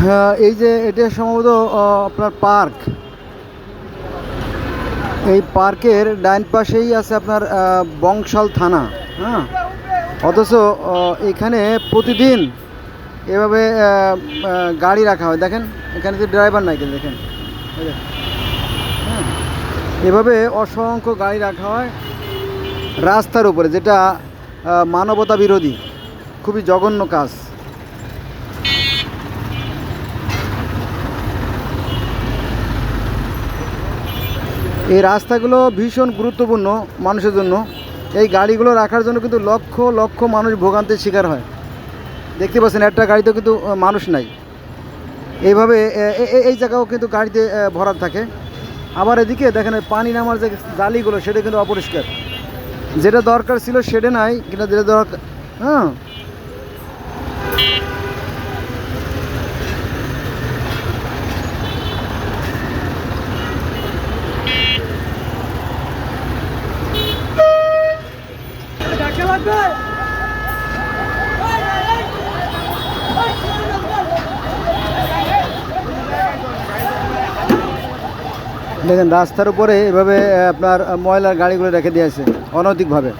হ্যাঁ, এই যে এটা সম্ভবত আপনার পার্ক। এই পার্কের ডাইন পাশেই আছে আপনার বংশাল থানা হ্যাঁ? অথচ এখানে প্রতিদিন এভাবে গাড়ি রাখা হয়। দেখেন, এখানে তো ড্রাইভার নাই কিন্তু দেখেন। হ্যাঁ, এভাবে অসংখ্য গাড়ি রাখা হয় রাস্তার উপরে, যেটা মানবতা বিরোধী। খুবই জঘন্য কাজ। এই রাস্তাগুলো ভীষণ গুরুত্বপূর্ণ মানুষের জন্য। এই গাড়িগুলো রাখার জন্য কিন্তু লক্ষ লক্ষ মানুষ ভোগান্তির শিকার হয়। দেখতে পাচ্ছেন, একটা গাড়িতে কিন্তু মানুষ নাই। এইভাবে এই জায়গাও কিন্তু গাড়িতে ভরা থাকে। আবার এদিকে দেখেন, পানি নামার যে জালিগুলো, সেটা কিন্তু অপরিষ্কার। যেটা দরকার ছিল সেটা নাই, কিন্তু যেটা দরকার হ্যাঁ দেখেন রাস্তার উপরে এভাবে আপনার ময়লার গাড়িগুলো রেখে দিয়েছে অনৈতিকভাবে।